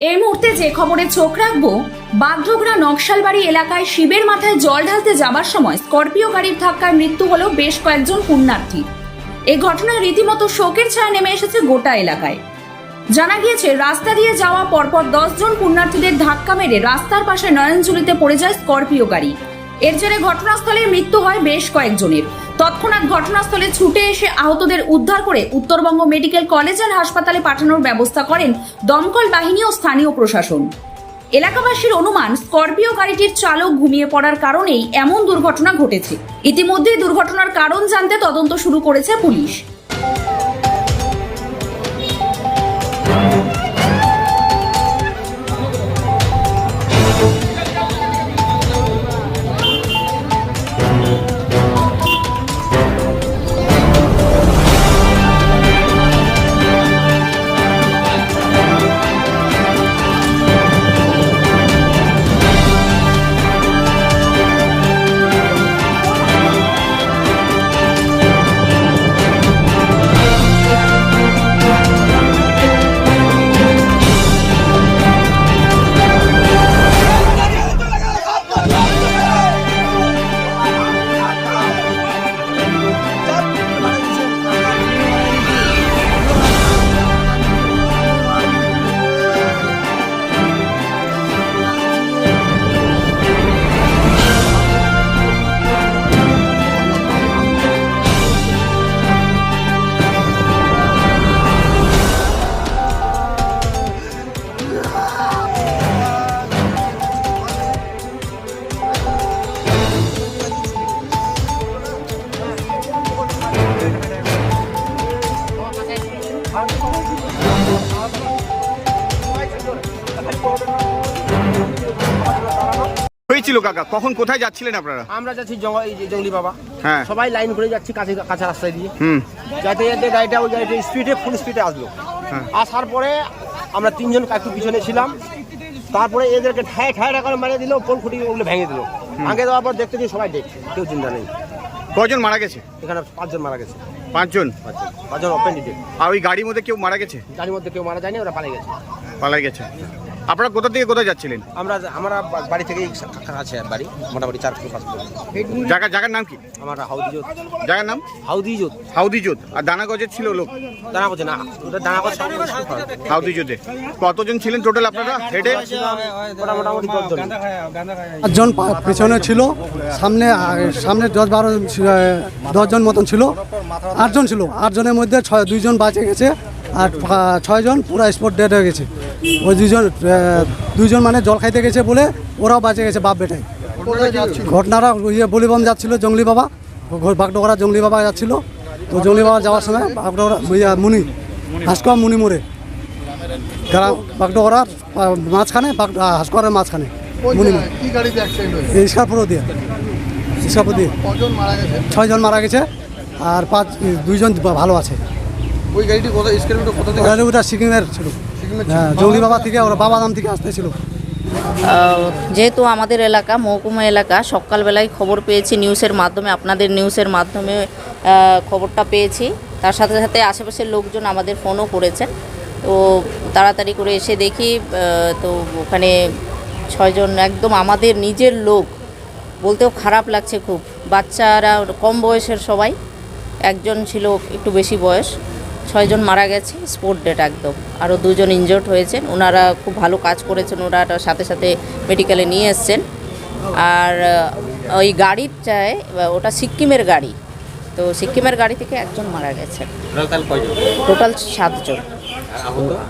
এই মুহূর্তে যে খবরে চোখ রাখব, বাগডোগরা নকশালবাড়ি এলাকায় শিবের মাথায় জল ঢালতে যাবার সময় স্করপিও গাড়ির ধাক্কায় মৃত্যু হলো বেশ কয়েকজন পুণ্যার্থী। এই ঘটনায় রীতিমতো শোকের ছায়া নেমে এসেছে গোটা এলাকায়। জানা গিয়েছে, রাস্তা দিয়ে যাওয়া পরপর দশজন পুণ্যার্থীদের ধাক্কা মেরে রাস্তার পাশে নয়নজুলিতে পড়ে যায় স্করপিও গাড়ি। এর জেরে ঘটনাস্থলে মৃত্যু হয় বেশ কয়েকজনের। তৎক্ষণাৎ ঘটনাস্থলে ছুটে এসে আহতদের উদ্ধার করে উত্তরবঙ্গ মেডিকেল কলেজ আর হাসপাতালে পাঠানোর ব্যবস্থা করেন দমকল বাহিনী ও স্থানীয় প্রশাসন। এলাকাবাসীর অনুমান, স্করপিও গাড়িটির চালক ঘুমিয়ে পড়ার কারণেই এমন দুর্ঘটনা ঘটেছে। ইতিমধ্যেই দুর্ঘটনার কারণ জানতে তদন্ত শুরু করেছে পুলিশ। হয়েছিল কাকা? কখন কোথায় যাচ্ছিলেন আপনারা? আমরা যাচ্ছি জঙ্গল বাবা। হ্যাঁ। সবাই লাইন করে যাচ্ছি কাছে কাছে রাস্তায় দিয়ে। হুম। যাতে যাতে গাড়িটা ওই গাড়িটা স্পিডে ফুল স্পিডে আসলো। হ্যাঁ। আসার পরে আমরা তিনজন একটু পিছনে ছিলাম। তারপরে এদেরকে ঠায় ঠায় টাকা মারিয়ে দিল পোল খুঁটি ওগুলো ভেঙে দিল। ভাঙে দেওয়ার পর দেখতে সবাই দেখছে কেউ চিন্তা নেই। কজন মারা গেছে? এখানে পাঁচজন মারা গেছে। পাঁচজন? পাঁচজন। পাঁচজন ওপেন আর ওই গাড়ির মধ্যে কেউ মারা গেছে? গাড়ির মধ্যে কেউ মারা যায়নি ওরা পালিয়ে গেছে। পালাই গেছে। আপনারা কোথা থেকে কোথায় যাচ্ছিলেন? আমরা আমরা বাড়ি থেকে আছে বাড়ি মোটামুটি চার কিলো পাঁচ কিলো জায়গা জায়গার নাম কি? আমার হাউদি জোত জায়গার নাম? হাউদি জোত হাউদি জোত আর দানাগজের ছিল লোক? দানা করছে না ওটা দানা করছে হাউদি জোতে কতজন ছিলেন টোটাল আপনারা? হেডে ওটা মোটামুটি পা- পেছনে ছিল সামনে সামনে দশ বারো দশজন মতন ছিল। আটজন ছিল। আটজনের মধ্যে ছয় দুইজন বাঁচে গেছে আর ছয়জন পুরো স্পট ডেড হয়ে গেছে। ওই দুইজন আহ, দুইজন মানে জল খাইতে গেছে বলে ওরাও বাঁচে গেছে বাপ বেটাই। ঘটনাটা ইয়ে বলিবম যাচ্ছিল জঙ্গলি বাবা বাগডোগরা জঙ্গলি বাবা যাচ্ছিল। তো জঙ্গলি বাবা যাওয়ার সময় বাগডোগরা ইয়া, মুনি হাসকর মুনি মোড়ে। গ্রাম বাগডোগরার মাঝখানে হাসকরের মাঝখানে মুনি মোড়। ইস্কারপুরও দিয়ে ইস্কারপুর দিয়ে ছয়জন মারা গেছে আর পাঁচ দুইজন ভালো আছে। ওই গাড়িটি কোথায় ওটা সিকিমের ছিল। হ্যাঁ জঙ্গলি বাবা থেকে ওরা বাবা নাম থেকে আসতেছিল যেহেতু আমাদের এলাকা মহকুমা এলাকা সকালবেলায় খবর পেয়েছি নিউজের মাধ্যমে আপনাদের নিউজের মাধ্যমে খবরটা পেয়েছি। তার সাথে সাথে আশেপাশের লোকজন আমাদের ফোনও করেছেন তো তাড়াতাড়ি করে এসে দেখি তো ওখানে ছয়জন একদম আমাদের নিজের লোক। বলতেও খারাপ লাগছে খুব। বাচ্চারা কম বয়সের সবাই। একজন ছিল একটু বেশি বয়স। ছয়জন মারা গেছে স্পোর্ট ডেট একদম। আরও দুজন ইনজোর্ড হয়েছেন ওনারা খুব ভালো কাজ করেছেন ওনারা সাথে সাথে মেডিকেলে নিয়ে এসছেন। আর ওই গাড়ির চায় ওটা সিকিমের গাড়ি। তো সিকিমের গাড়ি থেকে একজন মারা গেছে টোটাল সাতজন।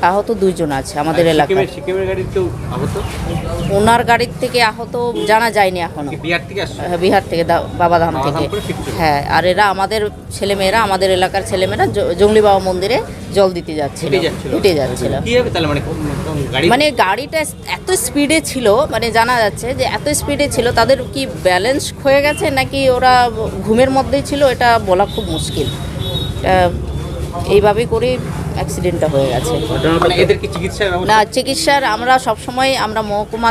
আহত? দুইজন আছে আমাদের এলাকায়। ওনার গাড়ির থেকে আহত জানা যায়নি এখনও। বিহার থেকে হ্যাঁ, থেকে বাবাধাম থেকে। হ্যাঁ আর এরা আমাদের ছেলেমেয়েরা আমাদের এলাকার ছেলেমেয়েরা জঙ্গলি বাবা মন্দিরে জল দিতে যাচ্ছিল হেঁটে যাচ্ছিল। মানে গাড়িটা এত স্পিডে ছিল মানে জানা যাচ্ছে যে এত স্পিডে ছিল তাদের কি ব্যালেন্স হয়ে গেছে নাকি ওরা ঘুমের মধ্যেই ছিল এটা বলা খুব মুশকিল। এটা এইভাবেই করে অ্যাক্সিডেন্টটা হয়ে গেছে। এদেরকে চিকিৎসা না চিকিৎসার আমরা সবসময় আমরা মহকুমা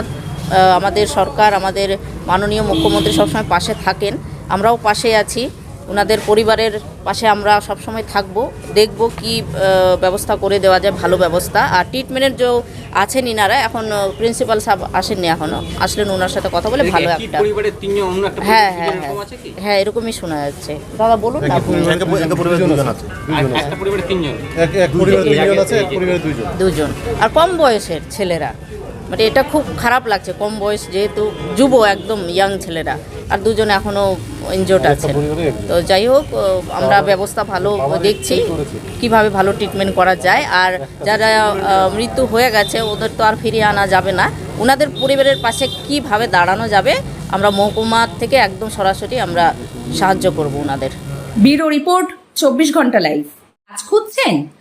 আমাদের সরকার আমাদের মাননীয় মুখ্যমন্ত্রী সবসময় পাশে থাকেন। আমরাও পাশে আছি। ওনাদের পরিবারের পাশে আমরা সবসময় থাকব দেখব কি ব্যবস্থা করে দেওয়া যায় ভালো ব্যবস্থা। আর ট্রিটমেন্টের যে আছেন ইনারা এখন প্রিন্সিপাল সাহেব আসেননি এখনও আসলেন ওনার সাথে কথা বলে ভালো একটা পরিবারের তিনজন অন্য একটা হ্যাঁ হ্যাঁ হ্যাঁ। এরকম আছে কি? হ্যাঁ এরকমই শোনা যাচ্ছে। দাদা বলুন না দুইজন। দুজন। আর কম বয়সের ছেলেরা? মানে এটা খুব খারাপ লাগছে কম বয়স যেহেতু যুব একদম ইয়াং ছেলেরা আর দুজন এখনও ইনজোর্ড আছে তো যাই হোক আমরা ব্যবস্থা ভালো দেখছি কীভাবে ভালো ট্রিটমেন্ট করা যায়। আর যারা মৃত্যু হয়ে গেছে ওদের তো আর ফিরিয়ে আনা যাবে না। ওনাদের পরিবারের পাশে কীভাবে দাঁড়ানো যাবে আমরা মহকুমা থেকে একদম সরাসরি আমরা সাহায্য করব ওনাদের বিরো রিপোর্ট চব্বিশ ঘণ্টা লাইভ আজ খুঁজছেন?